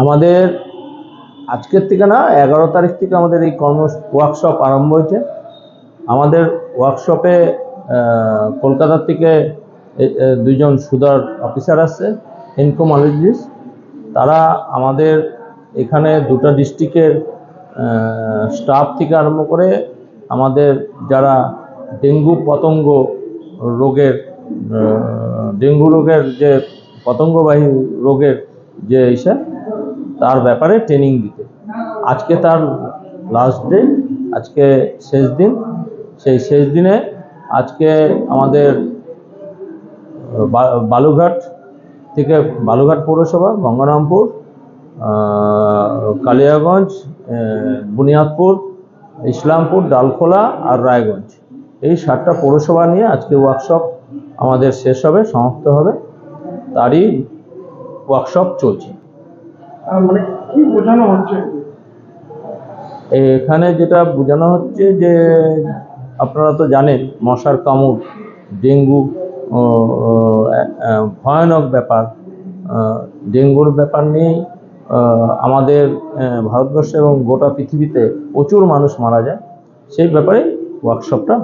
আমাদের আজকের থেকে না, এগারো তারিখ থেকে আমাদের এই কর্ম ওয়ার্কশপ আরম্ভ হয়েছে। আমাদের ওয়ার্কশপে কলকাতার থেকে দুইজন সুদার অফিসার আসছে ইনকোমোলজিস্ট তারা আমাদের এখানে দুটো ডিস্ট্রিক্টের স্টাফ থেকে আরম্ভ করে আমাদের যারা ডেঙ্গু পতঙ্গ রোগের ডেঙ্গু রোগের যে পতঙ্গবাহী রোগের যে ইসে, তার ব্যাপারে ট্রেনিং দিতে। আজকে তার লাস্ট ডে আজকে শেষ দিন। সেই শেষ দিনে আজকে আমাদের বালুঘাট থেকে বালুঘাট পৌরসভা, গঙ্গারামপুর কালিয়াগঞ্জ বুনিয়াদপুর, ইসলামপুর, ডালখোলা আর রায়গঞ্জ। এই সাতটা পৌরসভা নিয়ে আজকে ওয়ার্কশপ আমাদের শেষ হবে সমাপ্ত হবে। তারই ওয়ার্কশপ চলছে। মানে এখানে যেটা বোঝানো হচ্ছে যে আপনারা তো জানেন মশার কামড় ডেঙ্গু ভয়ানক ব্যাপার। ডেঙ্গুর ব্যাপার নিয়েই আমাদের ভারতবর্ষে এবং গোটা পৃথিবীতে প্রচুর মানুষ মারা যায়। সেই ব্যাপারে ওয়ার্কশপটা